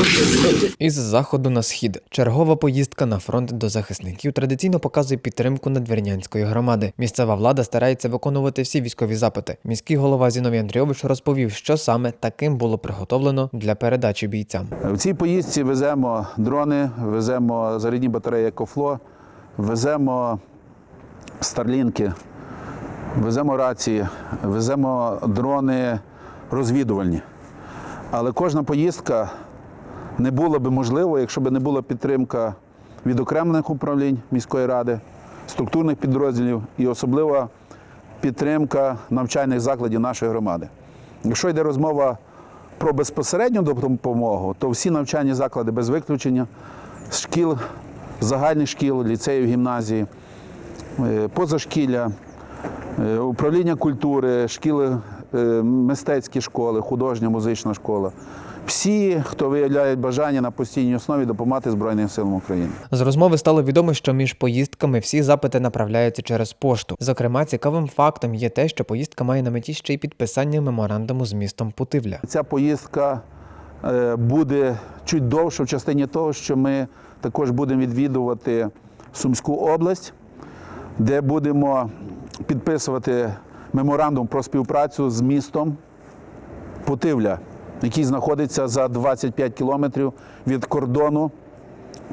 Із заходу на схід чергова поїздка на фронт до захисників традиційно показує підтримку надвірнянської громади. Місцева влада старається виконувати всі військові запити. Міський голова Зіновій Андрійович розповів, що саме таким було приготовлено для передачі бійцям. В цій поїздці веземо дрони, веземо зарядні батареї «Екофло», веземо старлінки, веземо рації, веземо дрони розвідувальні. Але кожна поїздка не була би можлива, якщо б не була підтримка від окремих управлінь міської ради, структурних підрозділів і особливо підтримка навчальних закладів нашої громади. Якщо йде розмова про безпосередню допомогу, то всі навчальні заклади без виключення шкіл, загальних шкіл, ліцеїв, гімназії, е, позашкілля, управління культури, шкіли, е, мистецькі школи, художня музична школа. Всі, хто виявляє бажання на постійній основі допомагати Збройним силам України. З розмови стало відомо, що між поїздками всі запити направляються через пошту. Зокрема, цікавим фактом є те, що поїздка має на меті ще й підписання меморандуму з містом Путивля. Ця поїздка е, буде чуть довше в частині того, що ми також будемо відвідувати Сумську область, де будемо підписувати меморандум про співпрацю з містом Путивля, який знаходиться за 25 кілометрів від кордону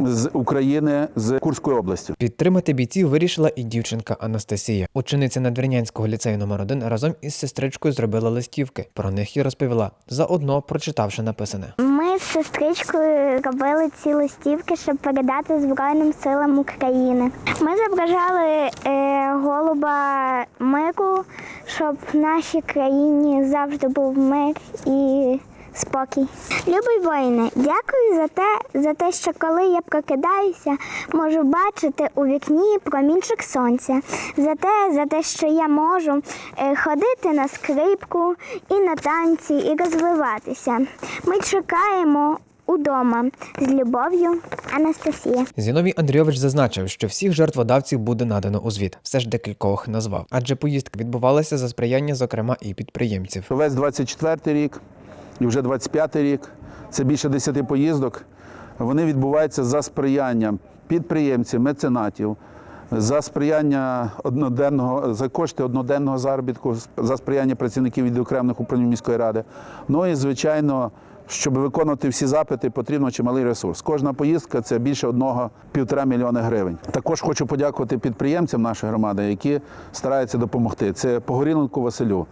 з України з Курською областю. Підтримати бійців вирішила і дівчинка Анастасія. Учениця Надвірнянського ліцею номер 1 разом із сестричкою зробила листівки. Про них і розповіла, заодно прочитавши написане. Ми з сестричкою робили ці листівки, щоб передати Збройним силам України. Ми зображали е, голуба миру, щоб в нашій країні завжди був мир і спокій. Любий воїне, дякую за те, за те, що коли я прокидаюся, можу бачити у вікні промінчик сонця. За те, за те, що я можу е, ходити на скрипку і на танці, і розвиватися. Ми чекаємо удома з любов'ю, Анастасія. Зіновій Андрійович зазначив, що всіх жертводавців буде надано у звіт. Все ж декількох назвав, адже поїздка відбувалася за сприяння, зокрема, і підприємців. Весь 24 рік і вже 25 рік це більше 10 поїздок. Вони відбуваються за сприяння підприємців, меценатів, за сприяння одноденного, за кошти одноденного заробітку, за сприяння працівників від окремих управлінь міської ради. Ну і звичайно. Щоб виконувати всі запити, потрібно чималий ресурс. Кожна поїздка це більше одного півтора мільйона гривень. Також хочу подякувати підприємцям нашої громади, які стараються допомогти. Це Погоріленку Василю,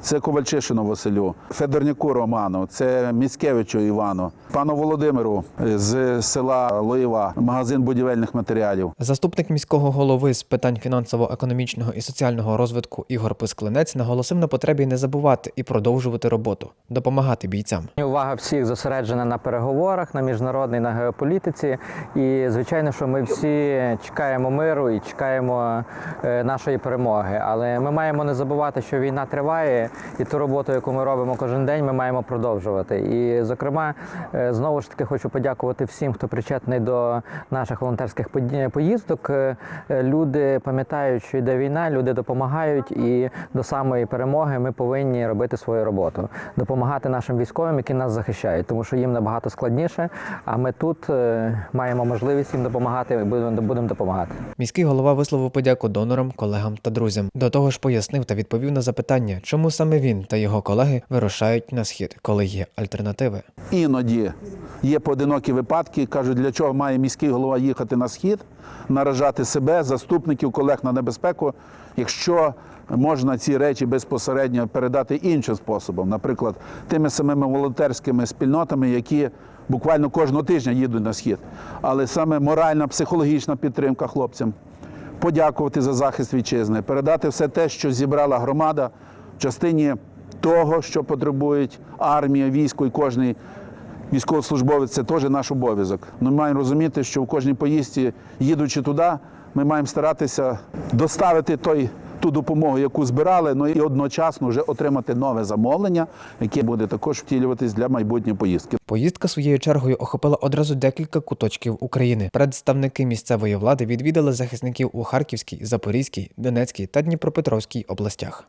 це Ковальчишину Василю, Федорняку Роману, це Міцкевичу Івану, пану Володимиру з села Лоєва, магазин будівельних матеріалів. Заступник міського голови з питань фінансово-економічного і соціального розвитку Ігор Писклинець наголосив на потребі не забувати і продовжувати роботу, допомагати бійцям. Увага всіх зосереджена на переговорах, на міжнародній, на геополітиці. І звичайно, що ми всі чекаємо миру і чекаємо е, нашої перемоги. Але ми маємо не забувати, що війна триває, і ту роботу, яку ми робимо кожен день, ми маємо продовжувати. І, зокрема, е, знову ж таки хочу подякувати всім, хто причетний до наших волонтерських поїздок. Е, е, Люди пам'ятають, що йде війна, люди допомагають, і до самої перемоги ми повинні робити свою роботу, допомагати нашим військовим, які нас захищають, тому що їм набагато складніше. А ми тут маємо можливість їм допомагати. Будемо будемо допомагати. Міський голова висловив подяку донорам, колегам та друзям. До того ж пояснив та відповів на запитання, чому саме він та його колеги вирушають на схід, коли є альтернативи. Іноді є поодинокі випадки, кажуть, для чого має міський голова їхати на схід, наражати себе, заступників, колег на небезпеку, якщо можна ці речі безпосередньо передати іншим способом, наприклад, тими самими волонтерськими спільнотами, які буквально кожного тижня їдуть на схід. Але саме моральна, психологічна підтримка хлопцям, подякувати за захист вітчизни, передати все те, що зібрала громада частині того, що потребують армія, військо і кожний військовослужбовець це теж наш обов'язок. Ми маємо розуміти, що в кожній поїздці, їдучи туди, ми маємо старатися доставити той. Ту допомогу, яку збирали, ну і одночасно вже отримати нове замовлення, яке буде також втілюватись для майбутньої поїздки. Поїздка своєю чергою охопила одразу декілька куточків України. Представники місцевої влади відвідали захисників у Харківській, Запорізькій, Донецькій та Дніпропетровській областях.